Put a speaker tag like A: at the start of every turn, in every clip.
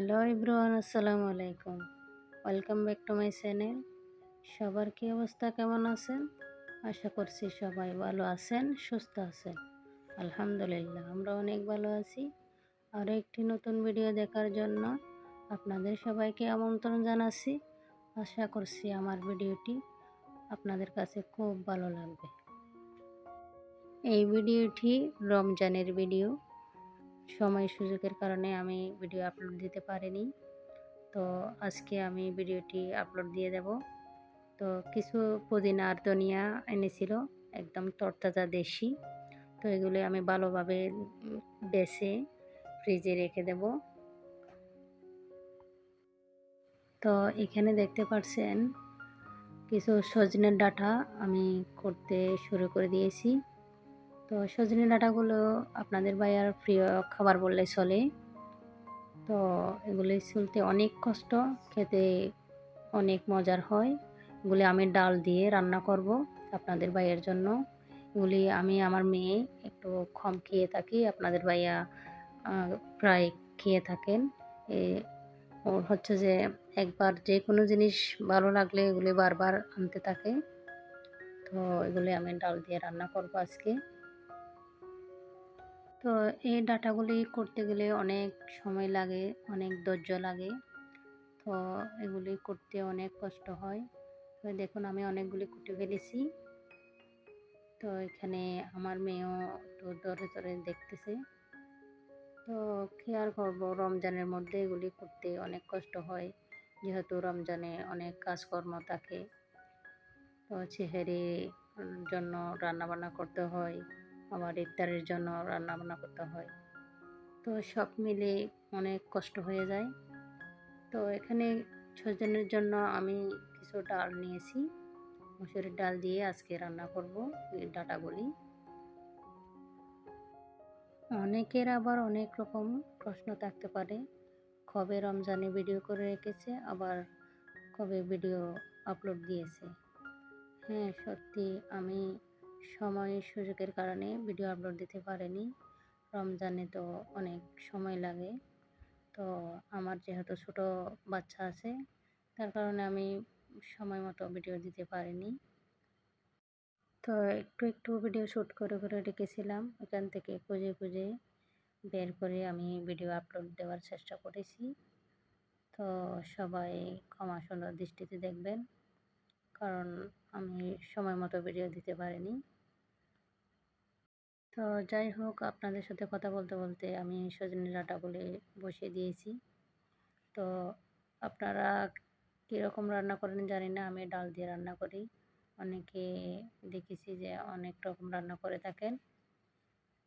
A: Hello ইব্রুয়ান আসসালামু আলাইকুম। Welcome back to my channel. সবার কি অবস্থা কেমন আছেন? আশা করছি সবাই ভালো আছেন, সুস্থ আছেন। আলহামদুলিল্লাহ, আমরা অনেক ভালো আছি। আর একটি নতুন ভিডিও দেখার জন্য আপনাদের সবাইকে আমন্ত্রণ জানাচ্ছি। আশা করছি আমার ভিডিওটি আপনাদের কাছে খুব ভালো লাগবে। এই ভিডিওটি রমজানের ভিডিও। সময় সুযোগের কারণে আমি ভিডিও আপলোড দিতে পারিনি। তো আজকে আমি ভিডিওটি আপলোড দিয়ে দেব। তো কিছু পুদিনা আর ধনিয়া এনেছিল, একদম তরতাজা দেশি। তো এগুলো আমি ভালোভাবে বেছে ফ্রিজে রেখে দেব। তো এখানে দেখতে পাচ্ছেন কিছু সজনের ডাটা আমি করতে শুরু করে দিয়েছি। তো সজনে ডাঁটাগুলো আপনাদের ভাইয়ার প্রিয় খাবার বললে চলে। তো এগুলি চলতে অনেক কষ্ট, খেতে অনেক মজার হয়। এগুলি আমি ডাল দিয়ে রান্না করব আপনাদের ভাইয়ের জন্য। এগুলি আমি আমার মেয়ে একটু কম খেয়ে থাকি, আপনাদের ভাইয়া প্রায় খেয়ে থাকেন। ওর হচ্ছে যে একবার যে কোনো জিনিস ভালো লাগলে এগুলি বারবার আনতে থাকে। তো এগুলি আমি ডাল দিয়ে রান্না করব আজকে। তো এই ডাটাগুলি করতে গেলে অনেক সময় লাগে, অনেক ধৈর্য লাগে। তো এগুলি করতে অনেক কষ্ট হয়। তো দেখুন, আমি অনেকগুলি কুটে ফেলেছি। তো এখানে আমার মেয়েও একটু ধরে ধরে দেখতেছে। তো কী আর করব, রমজানের মধ্যে এগুলি করতে অনেক কষ্ট হয়। যেহেতু রমজানে অনেক কাজকর্ম থাকে। তো চেহারি জন্য রান্নাবান্না করতে হয়। আবার ইফতারের জন্য রান্না বান্না করতে হয়। তো সব মিলে অনেক কষ্ট হয়ে যায়। তো এখানে ছজনের জন্য আমি কিছু ডাল নিয়েছি। মুসুরির ডাল দিয়ে আজকে রান্না করব ডাটাগুলি অনেকের আবার অনেক রকম প্রশ্ন থাকতে পারে, কবে রমজানে ভিডিও করে রেখেছে, আবার কবে ভিডিও আপলোড দিয়েছে। হ্যাঁ সত্যি আমি সময় সুযোগের কারণে ভিডিও আপলোড দিতে পারিনি। রমজানে তো অনেক সময় লাগে। তো আমার যেহেতু ছোট বাচ্চা আছে, তার কারণে আমি সময় মতো ভিডিও দিতে পারিনি। তো একটু একটু ভিডিও শ্যুট করে করে রেখেছিলাম। এখান থেকে খুঁজে খুঁজে বের করে আমি ভিডিও আপলোড দেওয়ার চেষ্টা করেছি। তো সবাই ক্ষমা সুন্দর দৃষ্টিতে দেখবেন, কারণ আমি সময় মতো ভিডিও দিতে পারিনি। তো যাই হোক, আপনাদের সাথে কথা বলতে বলতে আমি সজনে ডাঁটাগুলি বসিয়ে দিয়েছি। তো আপনারা কীরকম রান্না করেন জানি না, আমি ডাল দিয়ে রান্না করি। অনেকে দেখেছি যে অনেক রকম রান্না করে থাকেন,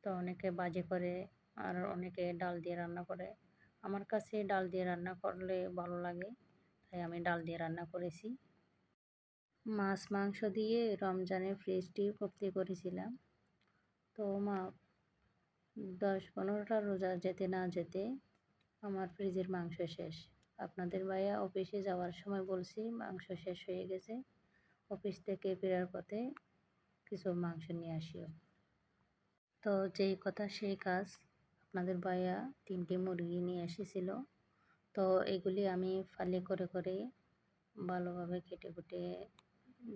A: তো অনেকে বাজে করে, আর অনেকে ডাল দিয়ে রান্না করে। আমার কাছে ডাল দিয়ে রান্না করলে ভালো লাগে, তাই আমি ডাল দিয়ে রান্না করেছি। মাছ, মাংস দিয়ে রমজানের ফ্রিজটি ভর্তি করেছিলাম। তো মা, দশ পনেরোটা রোজা যেতে না যেতে আমার ফ্রিজের মাংস শেষ। আপনাদের ভাইয়া অফিসে যাওয়ার সময় বলছি মাংস শেষ হয়ে গেছে। অফিস থেকে ফেরার পথে কিছু মাংস নিয়ে আসিও। তো যেই কথা সেই কাজ আপনাদের ভাইয়া তিনটি মুরগি নিয়ে এসেছিল। তো এগুলি আমি ফালি করে করে ভালোভাবে কেটে কুটে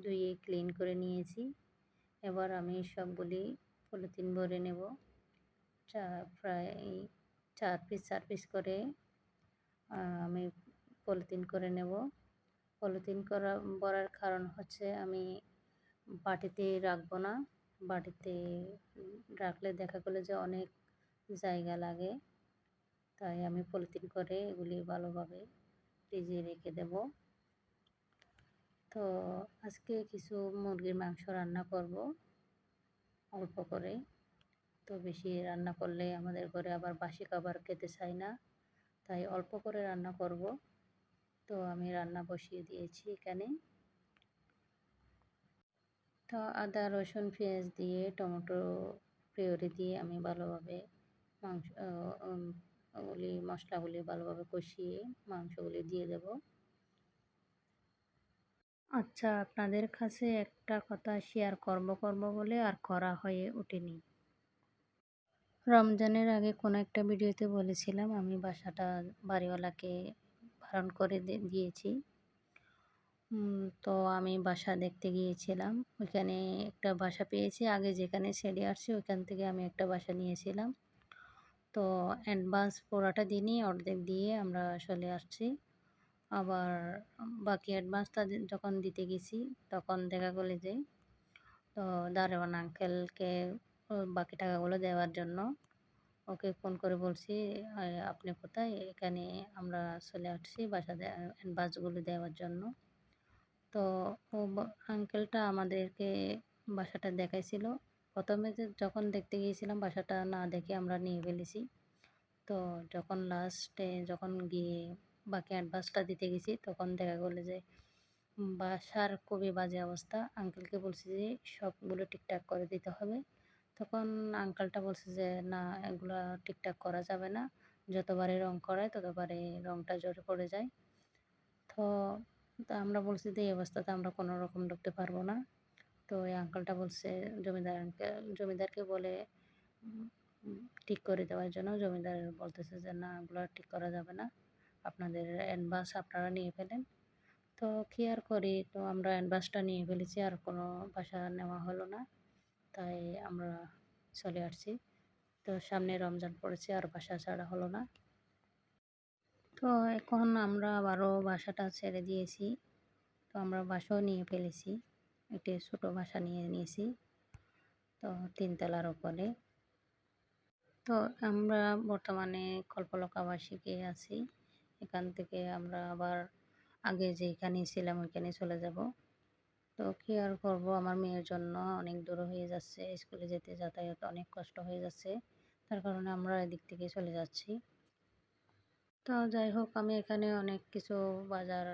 A: ধুয়ে ক্লিন করে নিয়েছি। এবার আমি সবগুলি পলিথিন ভরে নেব। চা, প্রায় চার পিস চার পিস করে আমি পলিথিন করে নেব। পলিথিন করা, ভরার কারণ হচ্ছে আমি বাটিতে রাখব না। বাটিতে রাখলে দেখা গেলো যে অনেক জায়গা লাগে। তাই আমি পলিথিন করে এগুলি ভালোভাবে ফ্রিজে রেখে দেব। তো আজকে কিছু মুরগির মাংস রান্না করব। অল্প করে। তো বেশি রান্না করলে আমাদের ঘরে আবার বাসি খাবার খেতে চাই না। তাই অল্প করে রান্না করব। তো আমি রান্না বসিয়ে দিয়েছি এখানে। তো আদা, রসুন, পেঁয়াজ দিয়ে, টমেটো পিওরি দিয়ে আমি ভালোভাবে মাংস ওগুলি, মশলাগুলি ভালোভাবে কষিয়ে মাংসগুলি দিয়ে দেব। আচ্ছা আপনাদের কাছে একটা কথা শেয়ার করব করব বলে আর করা হয়ে ওঠেনি। রমজানের আগে কোনো একটা ভিডিওতে বলেছিলাম, আমি বাসাটা, বাড়িওয়ালাকে বারণ করে দিয়েছি। তো আমি বাসা দেখতে গিয়েছিলাম। ওইখানে একটা বাসা পেয়েছি, আগে যেখানে ছেড়ে আসছি ওইখান থেকে আমি একটা বাসা নিয়েছিলাম। তো অ্যাডভান্স পোড়াটা দিনই অর্ধেক দিয়ে আমরা চলে আসছি। আবার বাকি অ্যাডভান্সটা যখন দিতে গেছি, তখন দেখা গেলো যে, তো দারোয়ান আঙ্কেলকে বাকি টাকাগুলো দেওয়ার জন্য ওকে ফোন করে বলছি আপনি কোথায়? এখানে আমরা চলে আসছি বাসা বাসগুলো দেওয়ার জন্য। তো ও আঙ্কেলটা আমাদেরকে বাসাটা দেখাইছিল। প্রথমে যে যখন দেখতে গিয়েছিলাম, বাসাটা না দেখে আমরা নিয়ে ফেলেছি। তো যখন লাস্টে যখন গিয়ে বাকি অ্যাডভান্সটা দিতে গেছি, তখন দেখা গেলো যে বাসার খুবই বাজে অবস্থা। আঙ্কেলকে বলছি যে, সবগুলো ঠিকঠাক করে দিতে হবে। তখন আঙ্কেলটা বলছে যে, না, এগুলো ঠিকঠাক করা যাবে না। যতবারে রং করায়, ততবারে রংটা জোরে পড়ে যায়। তো আমরা বলছি যে, এই অবস্থাতে আমরা কোনো রকম ঢুকতে পারব না। তো ওই আঙ্কেলটা বলছে জমিদার আঙ্কেল জমিদারকে বলে ঠিক করে দেওয়ার জন্য জমিদার বলতেছে যে, না, এগুলো ঠিক করা যাবে না। আপনাদের অ্যাডভান্স আপনারা নিয়ে ফেলেন। তো কী আর করি? তো আমরা অ্যাডভান্সটা নিয়ে ফেলেছি, আর কোনো বাসা নেওয়া হলো না। তাই আমরা চলে আসছি। তো সামনে রমজান পড়েছে, আর বাসা ছাড়া হলো না। তো এখন আমরা আবারও বাসাটা ছেড়ে দিয়েছি। তো আমরা বাসাও নিয়ে ফেলেছি। একটি ছোটো বাসা নিয়ে নিয়েছি। তো তিনতলার ওপরে। তো আমরা বর্তমানে কল্পলকাবাসীকে আছি। এখান থেকে আমরা আবার আগে যেখানে ছিলাম ওইখানে চলে যাব। তো কী আর করব? আমার মেয়ের জন্য অনেক দূর হয়ে যাচ্ছে, স্কুলে যেতে যাতায়াত অনেক কষ্ট হয়ে যাচ্ছে। তার কারণে আমরা এদিক থেকে চলে যাচ্ছি। তো যাই হোক, আমি এখানে অনেক কিছু বাজার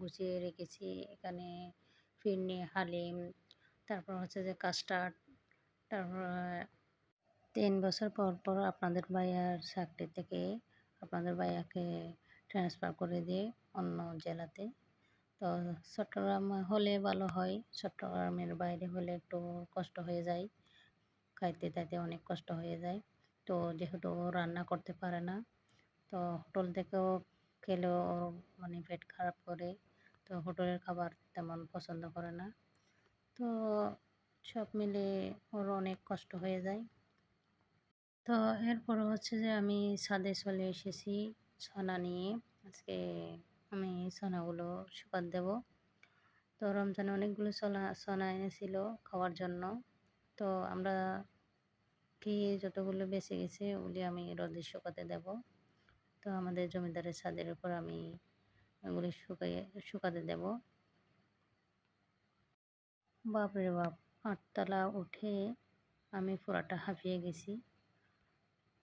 A: গুছিয়ে রেখেছি। এখানে ফিরনি, হালিম, তারপর হচ্ছে যে কাস্টার্ড, তারপর, তিন বছর পর পর আপনাদের ভাইয়ার চাকরি থেকে আপনাদের ভাইয়াকে ট্রান্সফার করে দিয়ে অন্য জেলাতে। তো চট্টগ্রাম হলে ভালো হয়, চট্টগ্রামের বাইরে হলে একটু কষ্ট হয়ে যায়, খাইতে তাইতে অনেক কষ্ট হয়ে যায়। তো যেহেতু রান্না করতে পারে না, তো হোটেল থেকেও খেলেও মানে পেট খারাপ করে, তো হোটেলের খাবার তেমন পছন্দ করে না। তো সব মিলে ওর অনেক কষ্ট হয়ে যায়। তো এরপর হচ্ছে যে আমি ছাদে চলে এসেছি। ছানা নিয়ে আজকে আমি ছানাগুলো শুকাত দেব। তো রমজানে অনেকগুলো ছনা ছানা এনেছিল খাওয়ার জন্য। তো আমরা খেয়ে যতগুলো বেঁচে গেছে ওগুলি আমি রোদে শুকাতে দেব। তো আমাদের জমিদারের ছাদের উপর আমি ওগুলি শুকাইয়ে শুকাতে দেব। বাপরে বাপ, আটতলা উঠে আমি পুরাটা হাঁপিয়ে গেছি।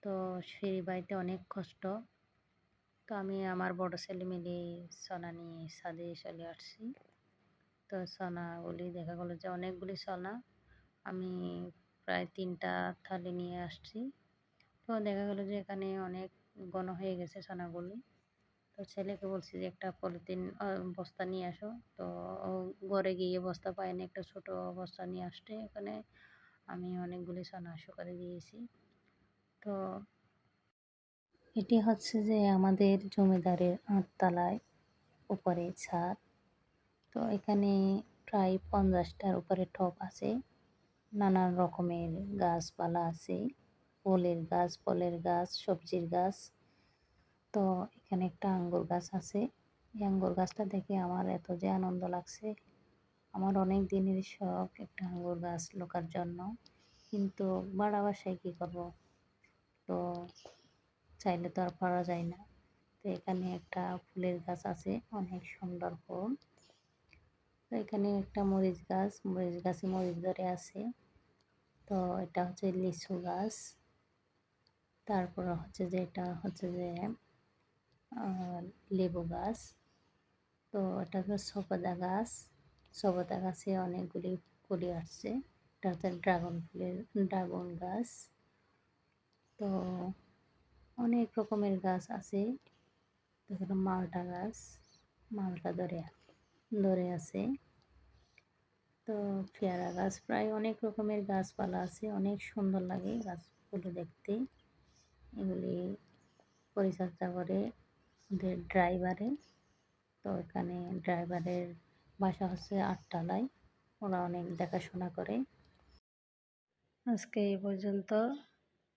A: তো সিঁড়ি বাড়িতে অনেক কষ্ট। তো আমি আমার বড় ছেলে মিলে সোনা নিয়ে ছাদে চলে আসছি। তো সোনাগুলি দেখা গেলো যে অনেকগুলি সোনা আমি প্রায় তিনটা থালি নিয়ে আসছি। তো দেখা গেলো যে এখানে অনেক ঘন হয়ে গেছে সোনাগুলি। তো ছেলেকে বলছি যে একটা পলিথিন বস্তা নিয়ে আসো। তো ঘরে গিয়ে বস্তা পায়নি একটা ছোট বস্তা নিয়ে আসতে এখানে আমি অনেকগুলি সোনা শুকাতে দিয়েছি। তো এটি হচ্ছে যে আমাদের জমিদারের আটতলায় উপরে ছাদ। তো এখানে প্রায় পঞ্চাশটার উপরে টপ আছে। নানান রকমের গাছপালা আছে। ফুলের গাছ, ফলের গাছ, সবজির গাছ। তো এখানে একটা আঙ্গুর গাছ আছে। এই আঙ্গুর গাছটা দেখে আমার এত যে আনন্দ লাগছে। আমার অনেক দিনের শখ একটা আঙ্গুর গাছ লোকার জন্য। কিন্তু বাড়া বাসায় কী করব? তো চাইলে তো আর পারা যায় না। তো এখানে একটা ফুলের গাছ আছে, অনেক সুন্দর ফুল। তো এখানে একটা মরিচ গাছ, মরিচ গাছে মরিচ ধরে আছে। তো এটা হচ্ছে লিচু গাছ। তারপর হচ্ছে যে এটা হচ্ছে যে লেবু গাছ। তো এটা হচ্ছে সপদা গাছ। সপদা গাছে অনেকগুলি কুড়ি আসছে। এটা হচ্ছে ড্রাগন ফুলের, ড্রাগন গাছ। তো অনেক রকমের গাছ আছে। দেখুন মালটা গাছ, মালটা ধরে ধরে আছে। তো পেয়ারা গাছ, প্রায় অনেক রকমের গাছপালা আছে, অনেক সুন্দর লাগে গাছগুলো দেখতে। এগুলি পরিচর্যা করে ওদের ড্রাইভারে। তো এখানে ড্রাইভারের বাসা হচ্ছে আটতলায়, ওরা অনেক দেখাশোনা করে। আজকে এই পর্যন্ত।